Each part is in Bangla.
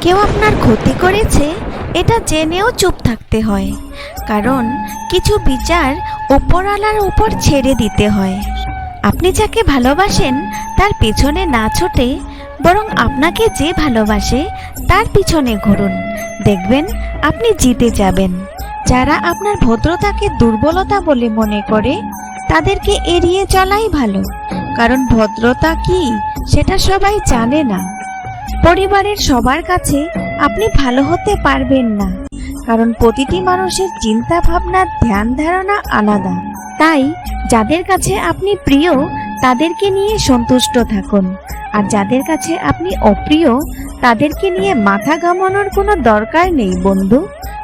কেউ আপনার ক্ষতি করেছে, এটা জেনেও চুপ থাকতে হয়। কারণ কিছু বিচার ওপরওয়ালার উপর ছেড়ে দিতে হয়। আপনি যাকে ভালোবাসেন, তার পেছনে না ছোটে বরং আপনাকে যে ভালোবাসে, তার পিছনে ঘুরুন। দেখবেন আপনি জিতে যাবেন। যারা আপনার ভদ্রতাকে দুর্বলতা বলে মনে করে, তাদেরকে এড়িয়ে চলাই ভালো। কারণ ভদ্রতা কি, সেটা সবাই জানে না। পরিবারের সবার কাছে আপনি ভালো হতে পারবেন না। কারণ প্রতিটি মানুষের চিন্তা ভাবনা, ধ্যান ধারণা আলাদা। তাই যাদের কাছে আপনি প্রিয়, তাদেরকে নিয়ে সন্তুষ্ট থাকুন। আর যাদের কাছে আপনি অপ্রিয়, তাদেরকে নিয়ে মাথা ঘামানোর কোনো দরকার নেই, বন্ধু।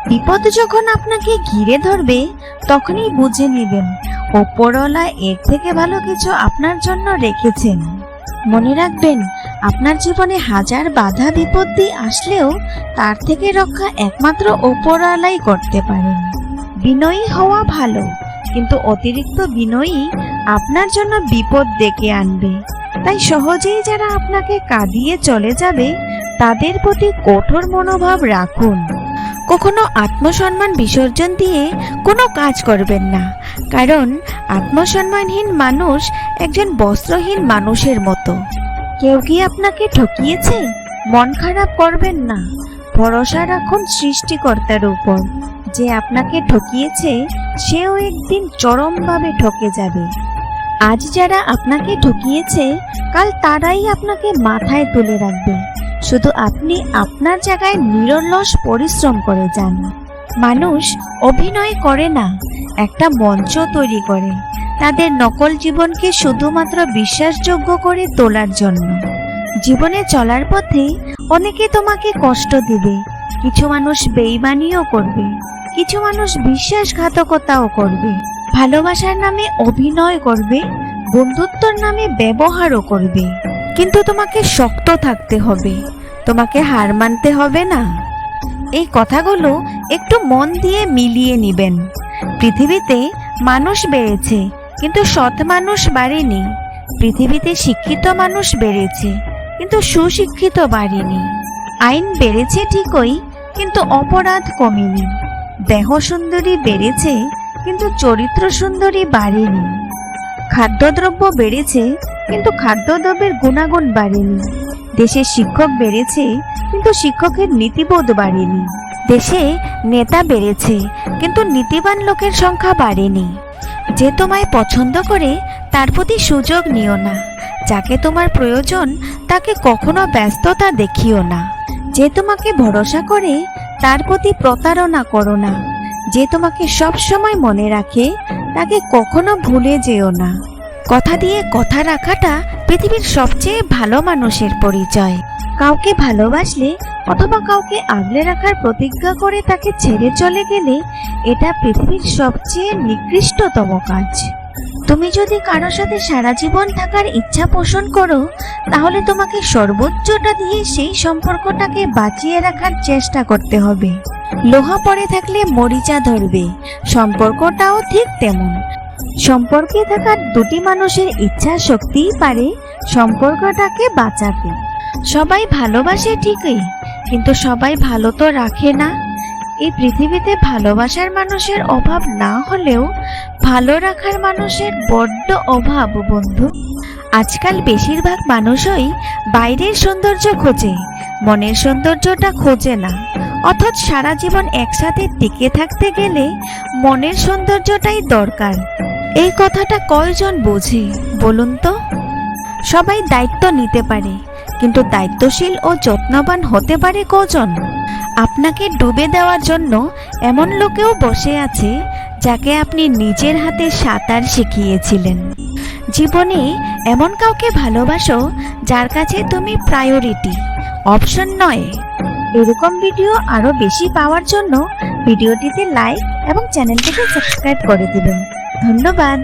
বিপদ যখন আপনাকে ঘিরে ধরবে, তখনই বুঝে নেবেন, ওপরওয়ালা এর থেকে ভালো কিছু আপনার জন্য রেখেছেন। মনে রাখবেন আপনার জীবনে হাজার বাধা বিপত্তি আসলেও তার থেকে রক্ষা একমাত্র ওপরওয়ালাই করতে পারেন। বিনয়ী হওয়া ভালো, কিন্তু অতিরিক্ত বিনয়ী আপনার জন্য বিপদ ডেকে আনবে। তাই সহজেই যারা আপনাকে কাঁদিয়ে চলে যাবে, তাদের প্রতি কঠোর মনোভাব রাখুন। কখনো আত্মসম্মান বিসর্জন দিয়ে কোনো কাজ করবেন না, কারণ আত্মসম্মানহীন মানুষ একজন বস্ত্রহীন মানুষের মতো। কেউ কি আপনাকে ঠকিয়েছে? মন খারাপ করবেন না। ভরসা রাখুন সৃষ্টিকর্তার উপর। যে আপনাকে ঠকিয়েছে, সেও একদিন চরমভাবে ঠকে যাবে। আজ যারা আপনাকে ঠকিয়েছে, কাল তারাই আপনাকে মাথায় তুলে রাখবে। শুধু আপনি আপনার জায়গায় নিরলস পরিশ্রম করে যান। মানুষ অভিনয় করে না, একটা মঞ্চ তৈরি করে। তাদের নকল জীবনকে শুধুমাত্র বিশ্বাসযোগ্য করে তোলার জন্য। জীবনে চলার পথে অনেকে তোমাকে কষ্ট দিবে, কিছু মানুষ বেইমানিও করবে, কিছু মানুষ বিশ্বাসঘাতকতাও করবে, ভালোবাসার নামে অভিনয় করবে, বন্ধুত্বর নামে ব্যবহারও করবে। কিন্তু তোমাকে শক্ত থাকতে হবে, তোমাকে হার মানতে হবে না। এই কথাগুলো একটু মন দিয়ে মিলিয়ে নিবেন। পৃথিবীতে মানুষ বেড়েছে কিন্তু সৎ মানুষ বাড়েনি। পৃথিবীতে শিক্ষিত মানুষ বেড়েছে, কিন্তু সুশিক্ষিত বাড়েনি। আইন বেড়েছে ঠিকই, কিন্তু অপরাধ কমেনি। দেহ সুন্দরী বেড়েছে, কিন্তু চরিত্র সুন্দরী বাড়েনি। খাদ্যদ্রব্য বেড়েছে, কিন্তু খাদ্যদ্রব্যের গুণাগুণ বাড়েনি। দেশে শিক্ষক বেড়েছে, কিন্তু শিক্ষকের নীতিবোধ বাড়েনি। দেশে নেতা বেড়েছে, কিন্তু নীতিবান লোকের সংখ্যা বাড়েনি। যে তোমায় পছন্দ করে, তার প্রতি সুযোগ নিও না। যাকে তোমার প্রয়োজন, তাকে কখনো ব্যস্ততা দেখিও না। যে তোমাকে ভরসা করে, তার প্রতি প্রতারণা করো না। যে তোমাকে সব সময় মনে রাখে, তাকে কখনো ভুলে যেও না। কথা দিয়ে কথা রাখাটা পৃথিবীর সবচেয়ে ভালো মানুষের পরিচয়। কাউকে ভালোবাসলে অথবা কাউকে আগলে রাখার প্রতিজ্ঞা করে তাকে ছেড়ে চলে গেলে এটা পৃথিবীর সবচেয়ে নিকৃষ্টতম কাজ। তুমি যদি কারোর সাথে সারা জীবন থাকার ইচ্ছা পোষণ করো, তাহলে তোমাকে সর্বোচ্চটা দিয়ে সেই সম্পর্কটাকে বাঁচিয়ে রাখার চেষ্টা করতে হবে। লোহা পড়ে থাকলে মরিচা ধরবে, সম্পর্কটাও ঠিক তেমন। সম্পর্কে থাকা দুটি মানুষের ইচ্ছা শক্তিই পারে সম্পর্কটাকে বাঁচাতে। সবাই ভালোবাসে ঠিকই, কিন্তু সবাই ভালো তো রাখে না। এই পৃথিবীতে ভালোবাসার মানুষের অভাব না হলেও ভালো রাখার মানুষের বড্ড অভাব, বন্ধু। আজকাল বেশিরভাগ মানুষই বাইরের সৌন্দর্য খোঁজে, মনের সৌন্দর্যটা খোঁজে না। অথচ সারা জীবন একসাথে টিকে থাকতে গেলে মনের সৌন্দর্যটাই দরকার। এই কথাটা কয়জন বোঝে, বলুন তো? সবাই দায়িত্ব নিতে পারে। কিন্তু দায়িত্বশীল ও যত্নবান হতে পারে কজন? আপনাকে ডুবে দেওয়ার জন্য এমন লোকেও বসে আছে যাকে আপনি নিজের হাতে সাঁতার শিখিয়েছিলেন। জীবনে এমন কাউকে ভালোবাসো যার কাছে তুমি প্রায়োরিটি, অপশন নয়। এরকম ভিডিও আরও বেশি পাওয়ার জন্য ভিডিওটিতে লাইক এবং চ্যানেলটিকে সাবস্ক্রাইব করে দিবেন। ধন্যবাদ।